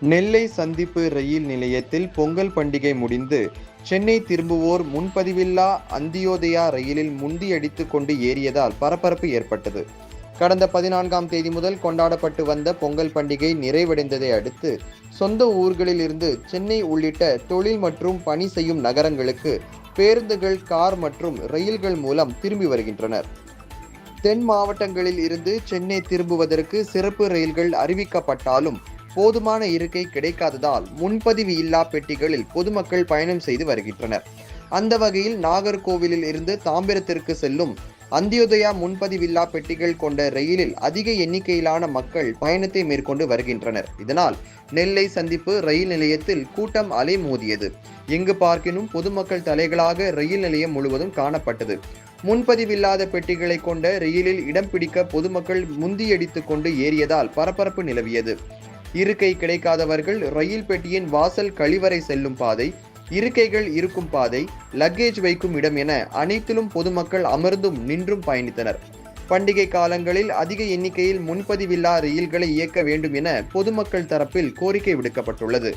நெல்லை சந்திப்பு ரயில் நிலையத்தில் பொங்கல் பண்டிகை முடிந்து சென்னை திரும்புவோர் முன்பதிவில்லா அந்தியோதயா ரயிலில் முந்தியடித்துக் கொண்டு ஏறியதால் பரபரப்பு ஏற்பட்டது. கடந்த பதினான்காம் தேதி முதல் கொண்டாடப்பட்டு வந்த பொங்கல் பண்டிகை நிறைவடைந்ததை அடுத்து சொந்த ஊர்களில் இருந்து சென்னை உள்ளிட்ட தொழில் மற்றும் பணி செய்யும் நகரங்களுக்கு பேருந்துகள் கார் மற்றும் ரயில்கள் மூலம் திரும்பி வருகின்றனர். தென் மாவட்டங்களில் இருந்து சென்னை திரும்புவதற்கு சிறப்பு ரயில்கள் அறிவிக்கப்பட்டாலும் போதுமான இருக்கை கிடைக்காததால் முன்பதிவு இல்லா பெட்டிகளில் பொதுமக்கள் பயணம் செய்து வருகின்றனர். அந்த வகையில் நாகர்கோவிலில் இருந்து தாம்பரத்திற்கு செல்லும் அந்தியோதயா முன்பதிவில்லா பெட்டிகள் கொண்ட ரயிலில் அதிக எண்ணிக்கையிலான மக்கள் பயணத்தை மேற்கொண்டு வருகின்றனர். இதனால் நெல்லை சந்திப்பு ரயில் நிலையத்தில் கூட்டம் அலைமோதியது. எங்கு பார்க்கினும் பொதுமக்கள் தலைகளாக ரயில் நிலையம் முழுவதும் காணப்பட்டது. முன்பதிவில்லாத பெட்டிகளை கொண்ட ரயிலில் இடம் பிடிக்க பொதுமக்கள் முந்தியடித்து கொண்டு ஏறியதால் பரபரப்பு நிலவியது. இருக்கை கிடைக்காதவர்கள் ரயில் பெட்டியின் வாசல் கழிவறை செல்லும் பாதை இருக்கைகள் இருக்கும் பாதை லக்கேஜ் வைக்கும் இடம் என அனைத்திலும் பொதுமக்கள் அமர்ந்தும் நின்றும் பயணித்தனர். பண்டிகை காலங்களில் அதிக எண்ணிக்கையில் முன்பதிவில்லா ரயில்களை இயக்க வேண்டும் என பொதுமக்கள் தரப்பில் கோரிக்கை விடுக்கப்பட்டுள்ளது.